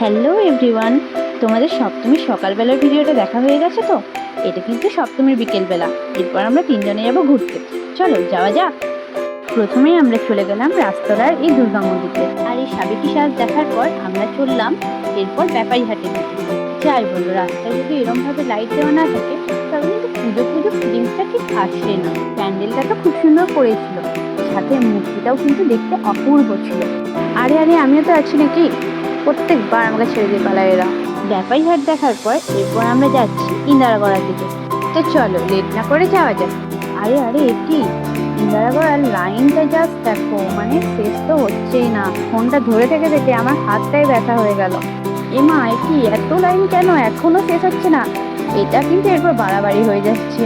Hello everyone তোমাদের সপ্তমীর সকালবেলার ভিডিওটা দেখা হয়ে গেছে তো? এটা কিন্তু সপ্তমীর বিকেলবেলা। এরপর আমরা তিনজনে যাব ঘুরতে। চলো, যাওয়া যাক। প্রথমেই আমরা চলে গেলাম রাস্তলার এই দুর্গা মন্দিরে। আর এই সাবেকি সাজ দেখার পর আমরা চললাম এরপর ব্যাপারী হাটের দিকে যাই বলো রাস্তায় যদি এরমভাবে লাইট দেওয়া না থাকে তবে কিন্তু পুজো পুজো ফিলিংসটা ঠিক আসে না। প্যান্ডেলটা তো খুব সুন্দর করেছিল। সাথে মূর্তিটাও কিন্তু দেখতে অপূর্ব ছিল। আরে আরে, আমিও তো আছি নাকি? প্রত্যেকবার আমাকে ছেড়ে দিয়ে পালায় এরা। ব্যাপারী হাট দেখার পর এরপর আমরা যাচ্ছি ইন্দারাগড়ার দিকে। তো চলো, লেট না করে যাওয়া যাক। আরে আরে এটি ইন্দারাগড়ার লাইনটা জাস্ট দেখো মানে শেষ তো হচ্ছেই না। ফোনটা ধরে থেকে থেকে আমার হাতটাই ব্যথা হয়ে গেল। এমা এটি এত লাইন কেন? এখনও শেষ হচ্ছে না। এটা কিন্তু এরপর বাড়াবাড়ি হয়ে যাচ্ছে।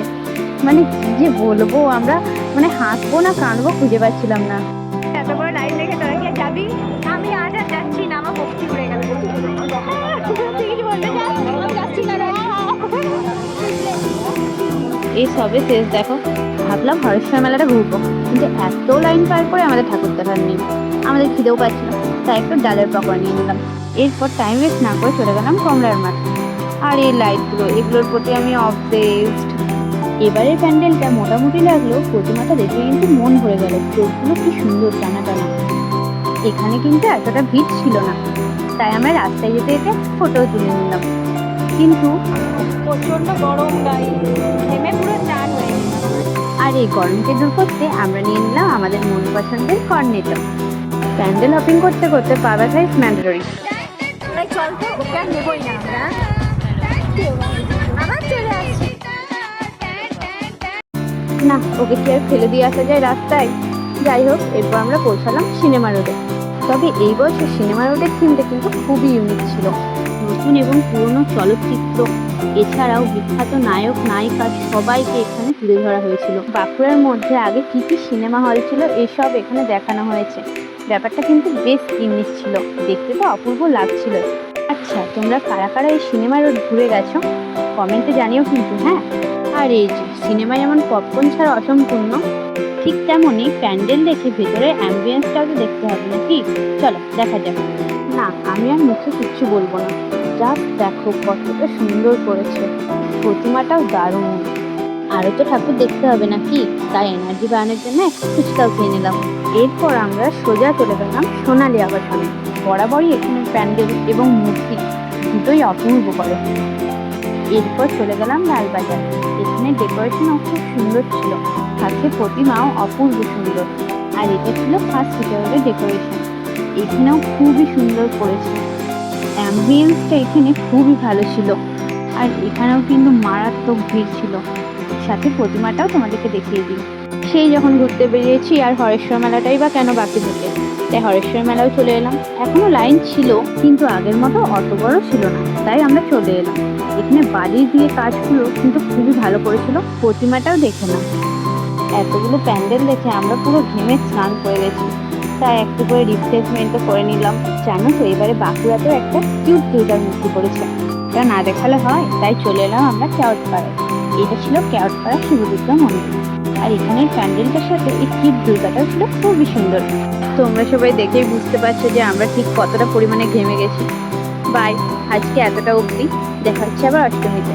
মানে কি যে বলব আমরা? মানে হাসবো না, কাঁদবো খুঁজে পাচ্ছিলাম না। এই সবে শেষ, দেখো। ভাবলাম হরেশ্বর মেলাটা ঘুরবো, কিন্তু এত লাইন পার করে আমাদের ঠাকুর দেখার নেই আমাদের খিদেও পাচ্ছিল তাই একটু ডালের পকোড়া নিয়ে নিলাম। এরপর টাইম ওয়েস্ট না করে চলে গেলাম কমলার মাঠ। আর এই লাইটগুলো এগুলোর প্রতি আমি অবসেসড এবারের প্যান্ডেলটা মোটামুটি লাগলেও প্রতিমাটা দেখে কিন্তু মন ভরে গেল, চোখগুলো কি সুন্দর টানা টানা। এখানে কিন্তু এতটা ভিড় ছিল না, তাই আমরা রাস্তায় যেতে যেতে ফটো তুলে নিলাম। কিন্তু প্রচণ্ড গরম গাই আর এই গরমকে দূর করতে আমরা নিয়ে নিলাম আমাদের মন পছন্দের কর্নেটো প্যান্ডেল হপিং করতে করতে পা ব্যথা ইস ম্যান্ডেটরি চল তো ওকে নেবই না আমরা। আবার চলে আসছি। না ওকে কি আর ফেলে দিয়ে আসা যায় রাস্তায়? যাই হোক এরপর আমরা পৌঁছালাম সিনেমা রোডে। তবে এই বছর সিনেমা রোডের থিমটা কিন্তু খুবই ইউনিক ছিল। নতুন এবং পুরনো চলচ্চিত্র। এছাড়াও বিখ্যাত নায়ক, নায়িকা সবাইকে এখানে তুলে ধরা হয়েছিল। বাঁকুড়ার মধ্যে আগে কী কী সিনেমা হল ছিল এসব এখানে দেখানো হয়েছে। ব্যাপারটা কিন্তু বেশ ইউনিক ছিল। দেখতে তো অপূর্ব লাগছিল। আচ্ছা তোমরা কারা কারা এই সিনেমা রোড ঘুরে গেছো? কমেন্টে জানিও কিন্তু হ্যাঁ? আর এই যে সিনেমা যেমন পপকর্ন ছাড়া অসম্পূর্ণ। ঠিক তেমনই প্যান্ডেল দেখে ভেতরে অ্যাম্বিয়েন্সটাও তো দেখতে হবে নাকি? চলো, দেখা যাক। না, আমি আর মুখে কিচ্ছু বলব না। জাস্ট দেখো কতটা সুন্দর করেছে। প্রতিমাটাও দারুণ। আরও তো ঠাকুর দেখতে হবে নাকি? তাই এনার্জি বাড়ানোর জন্য একটু ফুচকাও খেয়ে নিলাম। এরপর আমরা সোজা চলে গেলাম সোনালি আবাসনে। বরাবরই এখানে প্যান্ডেল এবং মূর্তি দুটোই অপূর্ব করে। এরপর চলে গেলাম লালবাজার। এখানে ডেকোরেশনও খুব সুন্দর ছিল। সাথে প্রতিমাও অপূর্ব সুন্দর। আর এটা ছিল ফার্স্ট ফিচারের ডেকোরেশন এখানেও খুবই সুন্দর করেছে। অ্যাম্বিয়েন্সটা এখানে খুবই ভালো ছিল। আর এখানেও কিন্তু মারাত্মক ভিড় ছিল। সাথে প্রতিমাটাও তোমাদেরকে দেখিয়ে দিই। সেই যখন ঘুরতে বেরিয়েছি আর হরেশ্বর মেলাটাই বা কেন বাকি থাকে? তাই হরেশ্বর মেলাও চলে এলাম। এখনও লাইন ছিল, কিন্তু আগের মতো অত বড় ছিল না। তাই আমরা চলে এলাম। এখানে বালি দিয়ে কাজগুলো কিন্তু খুবই ভালো করেছিল। প্রতিমাটাও দেখে না এতগুলো প্যান্ডেল দেখে আমরা পুরো ঘেমে স্নান করে গেছি। তাই একটু করে রিফ্রেশমেন্টও করে নিলাম। জানো তো, এবারে বাঁকুড়াতেও একটা কিউট দুর্গার মূর্তি করেছে এটা না দেখালে হয়, তাই চলে এলাম আমরা ক্যাওটপাড়ায়। এটা ছিল ক্যাওটপাড়া শিব দুর্গা মন্দির। আর এখানের প্যান্ডেলটার সাথে এই কিউট দুর্গাটাও ছিল খুবই সুন্দর। তোমরা সবাই দেখেই বুঝতে পারছ যে আমরা ঠিক কতটা পরিমাণে ঘেমে গেছি। বাই আজকে এতটা অবধি। দেখা হচ্ছে আবার অষ্টমীতে।